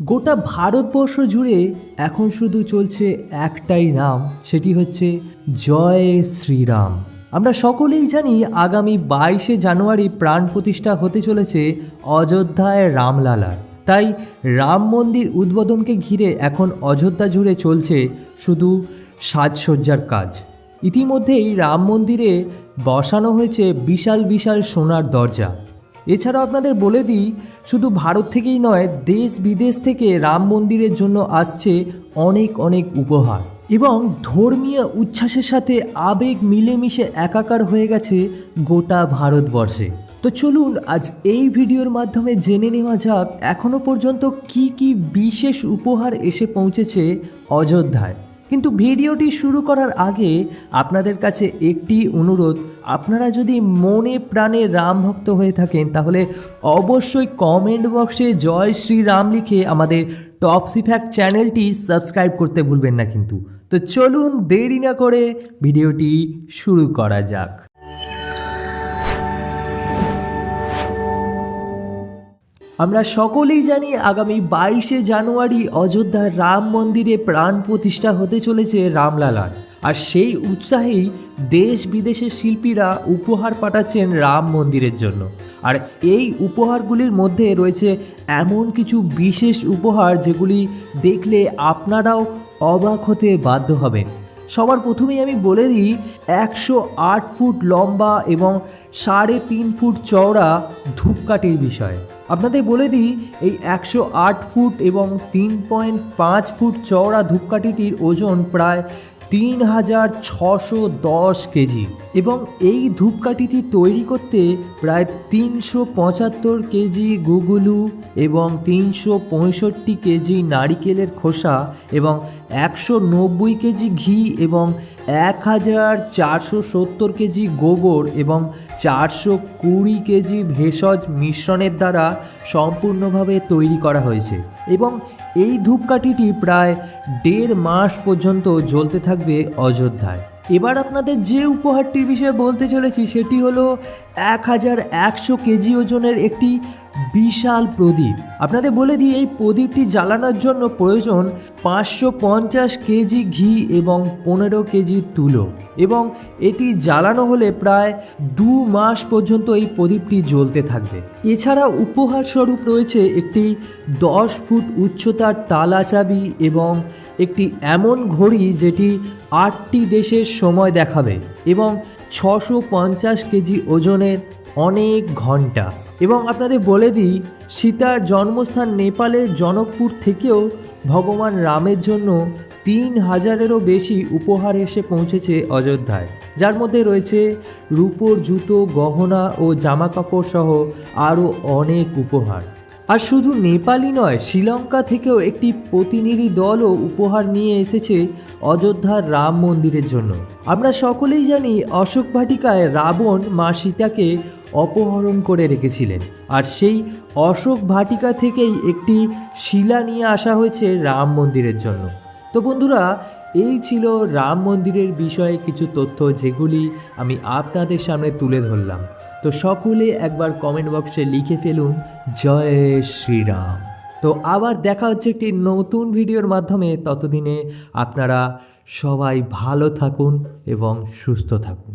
গোটা ভারতবর্ষ জুড়ে এখন শুধু চলছে একটাই নাম, সেটি হচ্ছে জয় শ্রীরাম। আমরা সকলেই জানি আগামী বাইশে জানুয়ারি প্রাণ প্রতিষ্ঠা হতে চলেছে অযোধ্যায় রামলালার। তাই রাম মন্দির উদ্বোধনকে ঘিরে এখন অযোধ্যা জুড়ে চলছে শুধু সাজসজ্জার কাজ। ইতিমধ্যেই রাম মন্দিরে বসানো হয়েছে বিশাল বিশাল সোনার দরজা। এছাড়াও আপনাদের বলে দিই, শুধু ভারত থেকেই নয়, দেশ বিদেশ থেকে রাম মন্দিরের জন্য আসছে অনেক অনেক উপহার। এবং ধর্মীয় উচ্ছ্বাসের সাথে আবেগ মিলেমিশে একাকার হয়ে গেছে গোটা ভারতবর্ষে। তো চলুন আজ এই ভিডিওর মাধ্যমে জেনে নেওয়া যাক এখনও পর্যন্ত কি কি বিশেষ উপহার এসে পৌঁছেছে অযোধ্যায়। কিন্তু ভিডিওটি শুরু করার আগে আপনাদের কাছে একটি অনুরোধ, আপনারা যদি মনে প্রাণে রাম ভক্ত হয়ে থাকেন, তাহলে অবশ্যই কমেন্ট বক্সে জয় শ্রী রাম লিখে আমাদের টপসি ফ্যাক্ট চ্যানেলটি সাবস্ক্রাইব করতে ভুলবেন না কিন্তু। তো চলুন দেরি না করে ভিডিওটি শুরু করা যাক। আমরা সকলেই জানি আগামী বাইশে জানুয়ারি অযোধ্যার রাম মন্দিরে প্রাণ প্রতিষ্ঠা হতে চলেছে রামলালার। আর সেই উৎসাহেই দেশ বিদেশের শিল্পীরা উপহার পাঠাচ্ছেন রাম মন্দিরের জন্য। আর এই উপহারগুলির মধ্যে রয়েছে এমন কিছু বিশেষ উপহার যেগুলি দেখলে আপনারাও অবাক হতে বাধ্য হবেন। সবার প্রথমেই আমি বলে দিই, একশো আট ফুট লম্বা এবং সাড়ে তিন ফুট চওড়া ধূপকাঠির বিষয়। আপনাদের বলে দিই, এই একশো আট ফুট এবং তিন পয়েন্ট পাঁচ ফুট চওড়া ধূপকাঠিটির ওজন প্রায় তিন হাজার ছশো দশ কেজি এবং এই ধূপকাঠিটি তৈরি করতে প্রায় তিনশো পঁচাত্তর কেজি গুগুলু এবং তিনশো পঁয়ষট্টি কেজি নারিকেলের খোসা এবং একশো নব্বই কেজি ঘি এবং এক হাজার চারশো সত্তর কেজি গোবর এবং চারশো কুড়ি কেজি ভেষজ মিশ্রণের দ্বারা সম্পূর্ণভাবে তৈরি করা হয়েছে এবং এই ধূপকাঠিটি প্রায় দেড় মাস পর্যন্ত জ্বলতে থাকবে অযোধ্যায়। এবার আপনাদের যে উপহারটির বিষয়ে বলতে চলেছি সেটি হলো এক হাজার একশো কেজি ওজনের একটি বিশাল প্রদীপ। আপনাদের বলে দিই, এই প্রদীপটি জ্বালানোর জন্য প্রয়োজন পাঁচশো পঞ্চাশ কেজি ঘি এবং পনেরো কেজি তুলো। এবং এটি জ্বালানো হলে প্রায় দু মাস পর্যন্ত এই প্রদীপটি জ্বলতে থাকবে। এছাড়া উপহার স্বরূপ রয়েছে একটি দশ ফুট উচ্চতার তালা চাবি এবং একটি এমন ঘড়ি যেটি আটটি দেশের সময় দেখাবে এবং ছশো পঞ্চাশ কেজি ওজনের অনেক ঘণ্টা এবং আপনাদের বলে দিই, সীতার জন্মস্থান নেপালের জনকপুর থেকেও ভগবান রামের জন্য তিন হাজারেরও বেশি উপহার এসে পৌঁছেছে অযোধ্যায়। যার মধ্যে রয়েছে রূপোর জুতো, গহনা ও জামাকাপড় সহ আরও অনেক উপহার। আর শুধু নেপালই নয়, শ্রীলঙ্কা থেকেও একটি প্রতিনিধি দলও উপহার নিয়ে এসেছে অযোধ্যার রাম মন্দিরের জন্য। আমরা সকলেই জানি অশোক ভাটিকায় রাবণ মা সীতাকে অপহরণ করে রেখেছিলেন। আর সেই অশোক ভাটিকা থেকেই একটি শিলা নিয়ে আসা হয়েছে রাম মন্দিরের জন্য। তো বন্ধুরা, এই ছিল রাম মন্দিরের বিষয়ে কিছু তথ্য যেগুলি আমি আপনাদের সামনে তুলে ধরলাম। তো সকলে একবার কমেন্ট বক্সে লিখে ফেলুন, জয় শ্রীরাম। তো আবার দেখা হচ্ছে একটি নতুন ভিডিওর মাধ্যমে। ততদিনে আপনারা সবাই ভালো থাকুন এবং সুস্থ থাকুন।